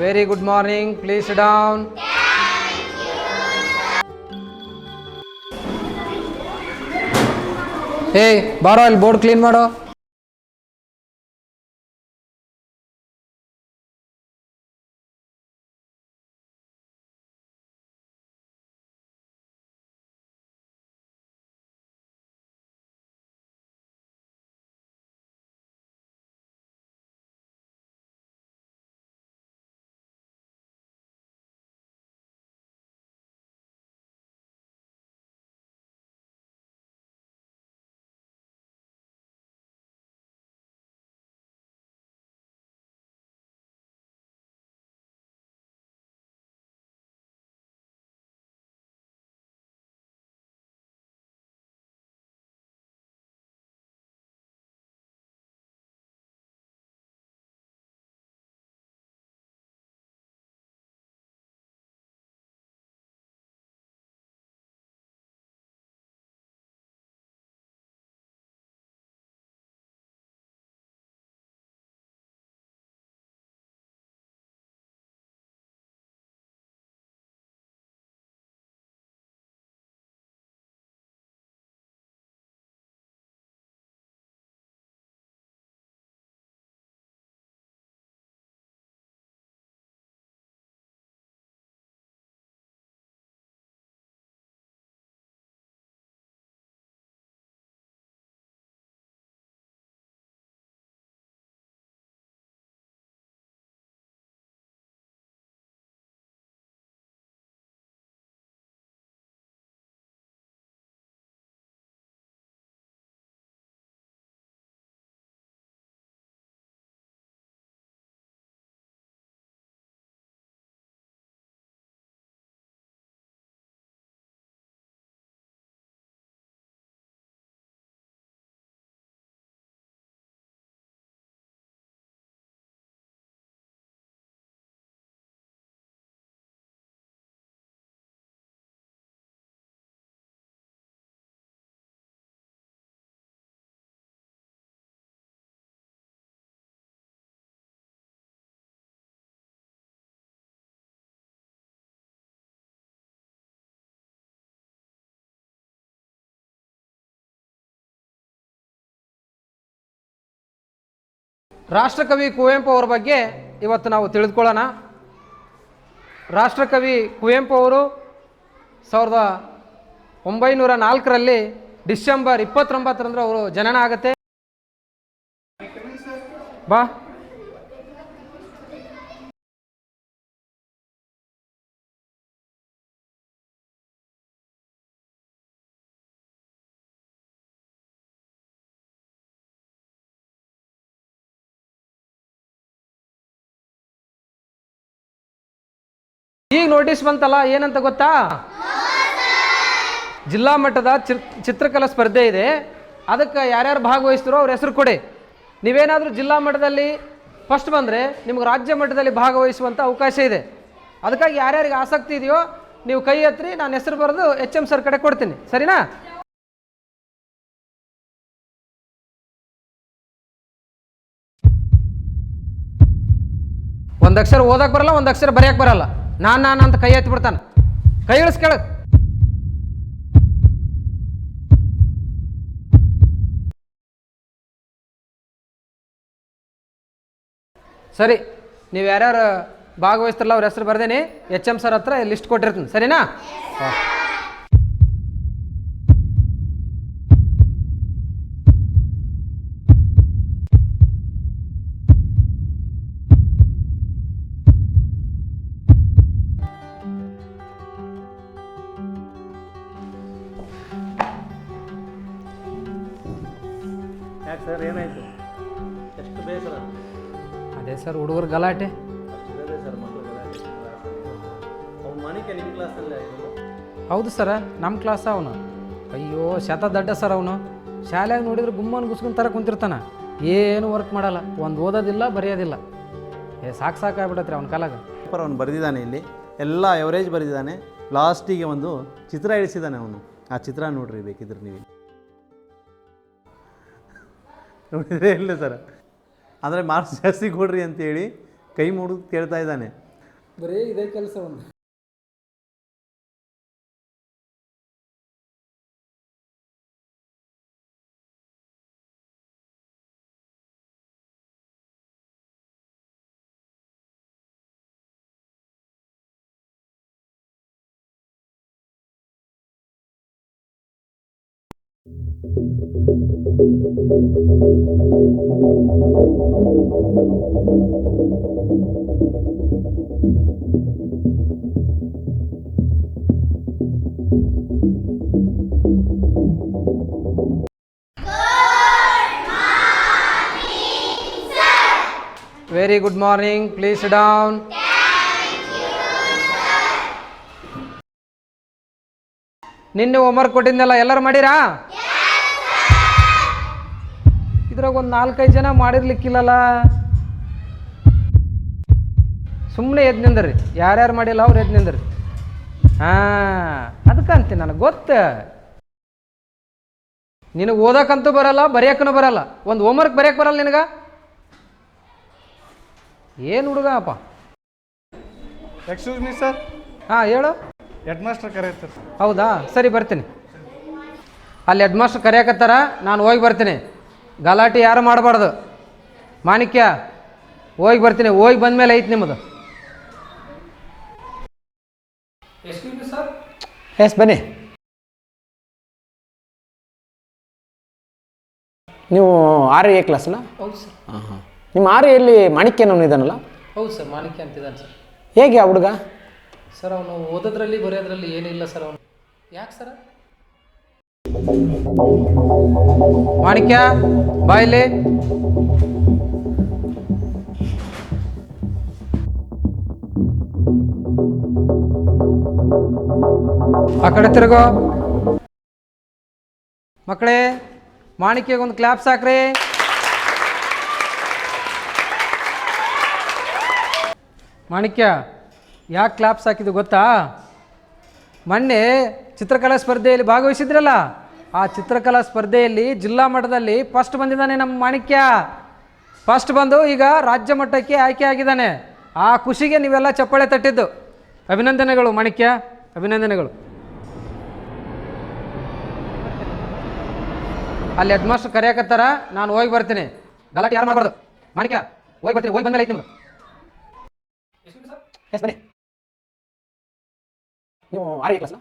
Very good morning please down ಏಯ್ ಬಾರೋ ಅಲ್ಲಿ ಬೋರ್ಡ್ ಕ್ಲೀನ್ ಮಾಡೋ. ರಾಷ್ಟ್ರಕವಿ ಕುವೆಂಪು ಅವರ ಬಗ್ಗೆ ಇವತ್ತು ನಾವು ತಿಳಿದುಕೊಳ್ಳೋಣ. ರಾಷ್ಟ್ರಕವಿ ಕುವೆಂಪು ಅವರು ಸಾವಿರದ ಒಂಬೈನೂರ ನಾಲ್ಕರಲ್ಲಿ ಡಿಸೆಂಬರ್ ಇಪ್ಪತ್ತೊಂಬತ್ತರಂದ್ರೆ ಅವರು ಜನನ ಆಗುತ್ತೆ. ಬಾ. ಈಗ ನೋಟಿಸ್ ಬಂತಲ್ಲ, ಏನಂತ ಗೊತ್ತಾ? ಜಿಲ್ಲಾ ಮಟ್ಟದ ಚಿತ್ರಕಲಾ ಸ್ಪರ್ಧೆ ಇದೆ. ಅದಕ್ಕೆ ಯಾರ್ಯಾರು ಭಾಗವಹಿಸ್ತಾರೋ ಅವ್ರ ಹೆಸರು ಕೊಡಿ. ನೀವೇನಾದರೂ ಜಿಲ್ಲಾ ಮಟ್ಟದಲ್ಲಿ ಫಸ್ಟ್ ಬಂದರೆ ನಿಮ್ಗೆ ರಾಜ್ಯ ಮಟ್ಟದಲ್ಲಿ ಭಾಗವಹಿಸುವಂಥ ಅವಕಾಶ ಇದೆ. ಅದಕ್ಕಾಗಿ ಯಾರ್ಯಾರಿಗೆ ಆಸಕ್ತಿ ಇದೆಯೋ ನೀವು ಕೈ ಹತ್ರಿ ನಾನು ಹೆಸರು ಬರೆದು ಎಚ್ ಎಂ ಸರ್ ಕಡೆ ಕೊಡ್ತೀನಿ. ಸರಿನಾ? ಒಂದು ಅಕ್ಷರ ಓದಕ್ಕೆ ಬರಲ್ಲ, ಒಂದು ಅಕ್ಷರ ಬರೆಯಕ್ಕೆ ಬರಲ್ಲ. ನಾನು ನಾನು ಅಂತ ಕೈ ಎತ್ತಿ ಬಿಡ್ತಾನೆ. ಕೈ ಇಳಿಸ್ಕೇಳ ಸರಿ, ನೀವು ಯಾರ್ಯಾರು ಭಾಗವಹಿಸ್ತಾರಲ್ಲ ಅವ್ರ ಹೆಸರು ಬರ್ದೇನೆ, ಎಚ್ ಎಂ ಸರ್ ಹತ್ರ ಲಿಸ್ಟ್ ಕೊಟ್ಟಿರ್ತೀನಿ. ಸರಿನಾ? ಯಾಕೆ ಸರ್? ಏನಾಯ್ತು? ಎಷ್ಟು ಬೇಸರ ಅದೇ? ಸರ್ ಹುಡುಗರು ಗಲಾಟೆ. ಸರ್ ಅವ್ನ ಮನೆಗೆ ನಿಮ್ಮ ಕ್ಲಾಸಲ್ಲೇ ಹೌದು ಸರ ನಮ್ಮ ಕ್ಲಾಸ್ ಅವನು. ಅಯ್ಯೋ ಶತ ದಡ್ಡ ಸರ್ ಅವನು. ಶಾಲೆಯಾಗ ನೋಡಿದ್ರೆ ಗುಮ್ಮನ್ ಗುಸ್ಕೊಂಡ್ ಥರ ಕುಂತಿರ್ತಾನ. ಏನು ವರ್ಕ್ ಮಾಡಲ್ಲ. ಒಂದು ಓದೋದಿಲ್ಲ ಬರೆಯೋದಿಲ್ಲ. ಏ ಸಾಕು ಸಾಕಾಗ್ಬಿಡತ್ರಿ ಅವ್ನ ಕಾಲಾಗ. ಪೇಪರ್ ಅವನು ಬರೆದಿದ್ದಾನೆ ಇಲ್ಲಿ. ಎಲ್ಲ ಎವರೇಜ್ ಬರೆದಿದ್ದಾನೆ. ಲಾಸ್ಟಿಗೆ ಒಂದು ಚಿತ್ರ ಇಳಿಸಿದ್ದಾನೆ ಅವನು. ಆ ಚಿತ್ರ ನೋಡ್ರಿ ಬೇಕಿದ್ರೆ ನೀವು. ನೋಡಿದ್ರೆ ಇಲ್ಲ ಸರ್. ಅಂದರೆ ಮಾರ್ಕ್ಸ್ ಜಾಸ್ತಿ ಕೊಡ್ರಿ ಅಂತೇಳಿ ಕೈ ಮುಡಿದು ಕೇಳ್ತಾ ಇದ್ದಾನೆ. ಬರೀ ಇದೇ ಕೆಲಸ ಒಂದು. Very good morning please down ನಿನ್ನೆ ಹೋಮ್ವರ್ಕ್ ಕೊಟ್ಟಿದ್ನಲ್ಲ ಎಲ್ಲರೂ ಮಾಡ್ಯಾರಾ ಇದ್ರಾಗ ಒಂದು ನಾಲ್ಕೈದು ಜನ ಮಾಡಿರ್ಲಿಕ್ಕಿಲ್ಲಲ್ಲ. ಸುಮ್ಮನೆ ಎದ್ದು ನಿಂದ್ರಿ. ಯಾರ್ಯಾರು ಮಾಡಿಲ್ಲ ಅವ್ರು ಎದ್ದು ನಿಂದ್ರಿ. ಹಾಂ ಅದಕ್ಕೆ ಅಂತೀನಿ ನನಗೆ ಗೊತ್ತ. ನಿನಗೆ ಓದಕ್ಕಂತೂ ಬರಲ್ಲ ಬರೆಯೋಕ್ಕೂ ಬರಲ್ಲ. ಒಂದು ಹೋಮ್ವರ್ಕ್ ಬರೆಯಕ್ಕೆ ಬರಲ್ಲ ನಿನಗೆ? ಏನು ಹುಡುಗಪ್ಪ ಎಕ್ಸ್ಕ್ಯೂಸ್ ಮೀ ಸರ್ ಹಾಂ ಹೇಳು. ಹೆಡ್ ಮಾಸ್ಟರ್ ಕರೆಯತ್ತ ಹೌದಾ? ಸರಿ ಬರ್ತೀನಿ. ಅಲ್ಲಿ ಹೆಡ್ ಮಾಸ್ಟರ್ ಕರೆಯಕತ್ತಾರ ನಾನು ಹೋಗಿ ಬರ್ತೀನಿ. ಗಲಾಟೆ ಯಾರು ಮಾಡಬಾರ್ದು? ಮಾಣಿಕ್ಯ ಹೋಗಿ ಬರ್ತೀನಿ ಹೋಗಿ ಬಂದ ಮೇಲೆ ಐತೆ ನಿಮ್ಮದು ಸರ್? ಎಸ್ ಬನ್ನಿ. ನೀವು ಆರ್ ಎ ಕ್ಲಾಸ್ನ? ಹೌದು ಸರ್. ಹಾಂ ಹಾಂ. ನಿಮ್ಮ ಆರ್ ಎಲ್ಲಿ ಮಾಣಿಕ್ಯನವನು ಇದ್ದಾನಲ್ಲ ಹೌದು ಸರ್ ಮಾಣಿಕ್ಯ ಅಂತಿದ್ದಾನೆ ಸರ್. ಹೇಗೆ ಆ ಹುಡುಗ? ಸರ್ ಅವನು ಓದೋದ್ರಲ್ಲಿ ಬರೆಯೋದ್ರಲ್ಲಿ ಏನಿಲ್ಲ ಸರ್ ಅವನು. ಯಾಕೆ ಸರ್? ಮಾಣಿಕ್ಯ ಬಾಯ್ಲೆ ಆ ಕಡೆ ತಿರುಗೋ. ಮಕ್ಕಳೇ, ಮಾಣಿಕ್ಯಗೊಂದು ಕ್ಲಾಪ್ಸ್ ಹಾಕ್ರಿ ಮಾಣಿಕ್ಯ, ಯಾಕೆ ಕ್ಲಾಪ್ಸ್ ಹಾಕಿದ್ದು ಗೊತ್ತಾ? ಮೊನ್ನೆ ಚಿತ್ರಕಲಾ ಸ್ಪರ್ಧೆಯಲ್ಲಿ ಭಾಗವಹಿಸಿದ್ರಲ್ಲ? ಆ ಚಿತ್ರಕಲಾ ಸ್ಪರ್ಧೆಯಲ್ಲಿ ಜಿಲ್ಲಾ ಮಟ್ಟದಲ್ಲಿ ಫಸ್ಟ್ ಬಂದಿದ್ದಾನೆ ನಮ್ಮ ಮಾಣಿಕ್ಯ. ಫಸ್ಟ್ ಬಂದು ಈಗ ರಾಜ್ಯ ಮಟ್ಟಕ್ಕೆ ಆಯ್ಕೆ ಆಗಿದ್ದಾನೆ. ಆ ಖುಷಿಗೆ ನೀವೆಲ್ಲ ಚಪ್ಪಾಳೆ ತಟ್ಟಿದ್ದು. ಅಭಿನಂದನೆಗಳು ಮಾಣಿಕ್ಯ. ಅಭಿನಂದನೆಗಳು. ಅಲ್ಲಿ ಹೆಡ್ ಮಾಸ್ಟರ್ ಕರೆಯಕತ್ತಾರ, ನಾನು ಹೋಗಿ ಬರ್ತೀನಿ. ಗಲಾಟೆ ಯಾರು ಮಾಡಬಾರ್ದು? ಮಾಣಿಕ್ಯ, ಹೋಗಿ ಬರ್ತೀನಿ, ಹೋಗಿ ಬಂದಮೇಲೆ ಐತಿ ನಿಮ್ಗೆ. ಬನ್ನಿ. ನೀವು ಆರ್ ಎ ಕ್ಲಾಸ್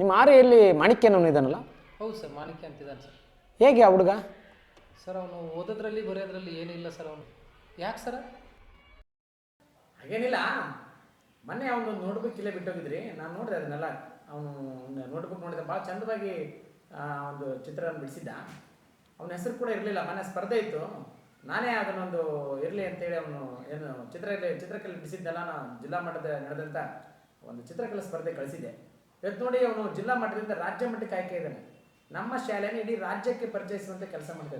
ನಿಮ್ಮ ಆರ್ಯಲ್ಲಿ ಎಲ್ಲಿ ಮಾಣಿಕ್ಯನವನು ಇದ್ದಾನಲ್ಲ ಹೌದು ಸರ್ ಮಾಣಿಕ್ಯ ಅಂತಿದ್ದಾನೆ ಸರ್. ಹೇಗೆ ಆ ಹುಡುಗ? ಸರ್ ಅವನು ಓದೋದ್ರಲ್ಲಿ ಬರೆಯೋದ್ರಲ್ಲಿ ಏನಿಲ್ಲ ಸರ್ ಅವನು. ಯಾಕೆ ಸರ್? ಹಾಗೇನಿಲ್ಲ. ಮೊನ್ನೆ ಅವನು ನೋಟ್ಬುಕ್ ಇಲ್ಲೇ ಬಿಟ್ಟೋಗಿದ್ರಿ. ನಾನು ನೋಡಿದೆ ಅದನ್ನೆಲ್ಲ. ಅವನು ನೋಟ್ಬುಕ್ ನೋಡಿದೆ. ಭಾಳ ಚಂದವಾಗಿ ಒಂದು ಚಿತ್ರವನ್ನು ಬಿಡಿಸಿದ್ದ. ಅವನ ಹೆಸರು ಕೂಡ ಇರಲಿಲ್ಲ. ಮೊನ್ನೆ ಸ್ಪರ್ಧೆ ಇತ್ತು. ನಾನೇ ಅದನ್ನೊಂದು ಇರಲಿ ಅಂತೇಳಿ ಅವನು ಏನು ಚಿತ್ರ ಚಿತ್ರಕಲೆ ಬಿಡಿಸಿದ್ದೆಲ್ಲ ನಾನು ಜಿಲ್ಲಾ ಮಟ್ಟದ ನಡೆದಂಥ ಒಂದು ಚಿತ್ರಕಲಾ ಸ್ಪರ್ಧೆ ಕಳಿಸಿದೆ ಇವತ್ತು ನೋಡಿ ಅವನು ಜಿಲ್ಲಾ ಮಟ್ಟದಿಂದ ರಾಜ್ಯ ಮಟ್ಟಕ್ಕೆ ಆಯ್ಕೆ ಇದ್ದಾನೆ. ನಮ್ಮ ಶಾಲೆಯನ್ನು ಇಡೀ ರಾಜ್ಯಕ್ಕೆ ಪರಿಚಯಿಸುವಂಥ ಕೆಲಸ ಮಾಡ್ತಾ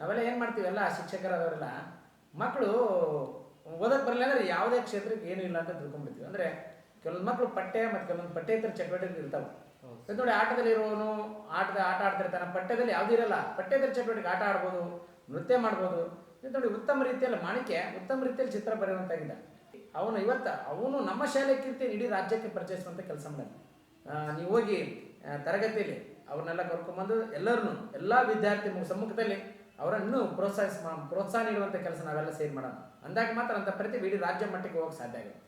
ನಾವೆಲ್ಲ ಏನು ಮಾಡ್ತೀವಲ್ಲ ಶಿಕ್ಷಕರಾದವರೆಲ್ಲ ಮಕ್ಕಳು ಓದಕ್ಕೆ ಬರಲಿಲ್ಲ ಅಂದ್ರೆ ಯಾವುದೇ ಕ್ಷೇತ್ರಕ್ಕೆ ಏನೂ ಇಲ್ಲ ಅಂತ ತಿಳ್ಕೊಂಡ್ಬಿಡ್ತೀವಿ. ಅಂದರೆ ಕೆಲವೊಂದು ಮಕ್ಕಳು ಪಠ್ಯ ಮತ್ತು ಕೆಲವೊಂದು ಪಠ್ಯೇತರ ಚಟುವಟಿಕೆ ಇರ್ತಾವೆ. ನೋಡಿ ಆಟದಲ್ಲಿ ಇರೋನು ಆಟದ ಆಟ ಆಡ್ತಿರ್ತಾನೆ. ಪಠ್ಯದಲ್ಲಿ ಯಾವುದೂ ಇರಲ್ಲ. ಪಠ್ಯೇತರ ಚಟುವಟಿಕೆ, ಆಟ ಆಡ್ಬೋದು, ನೃತ್ಯ ಮಾಡ್ಬೋದು. ನೋಡಿ ಉತ್ತಮ ರೀತಿಯಲ್ಲಿ ಮಾಣಿಕೆ ಉತ್ತಮ ರೀತಿಯಲ್ಲಿ ಚಿತ್ರ ಬರೆಯುವಂತಾಗಿದ್ದ ಅವನು ಇವತ್ತು, ಅವನು ನಮ್ಮ ಶಾಲೆ ಕೀರ್ತಿ ಇಡೀ ರಾಜ್ಯಕ್ಕೆ ಪರಿಚಯಿಸುವಂಥ ಕೆಲಸ ಮಾಡಿದ ನೀವು ಹೋಗಿ ತರಗತಿಯಲ್ಲಿ ಅವ್ರನ್ನೆಲ್ಲ ಕರ್ಕೊಂಬಂದು ಎಲ್ಲರನ್ನು, ಎಲ್ಲ ವಿದ್ಯಾರ್ಥಿ ಸಮ್ಮುಖದಲ್ಲಿ ಅವರನ್ನು ಪ್ರೋತ್ಸಾಹಿಸ ಪ್ರೋತ್ಸಾಹ ನೀಡುವಂಥ ಕೆಲಸ ನಾವೆಲ್ಲ ಸೇರಿ ಮಾಡೋಣ ಅಂದಾಗ ಮಾತ್ರ ಅಂತ ಪ್ರತಿ ಇಡೀ ರಾಜ್ಯ ಮಟ್ಟಕ್ಕೆ ಹೋಗಕ್ಕೆ ಸಾಧ್ಯ ಆಗುತ್ತೆ.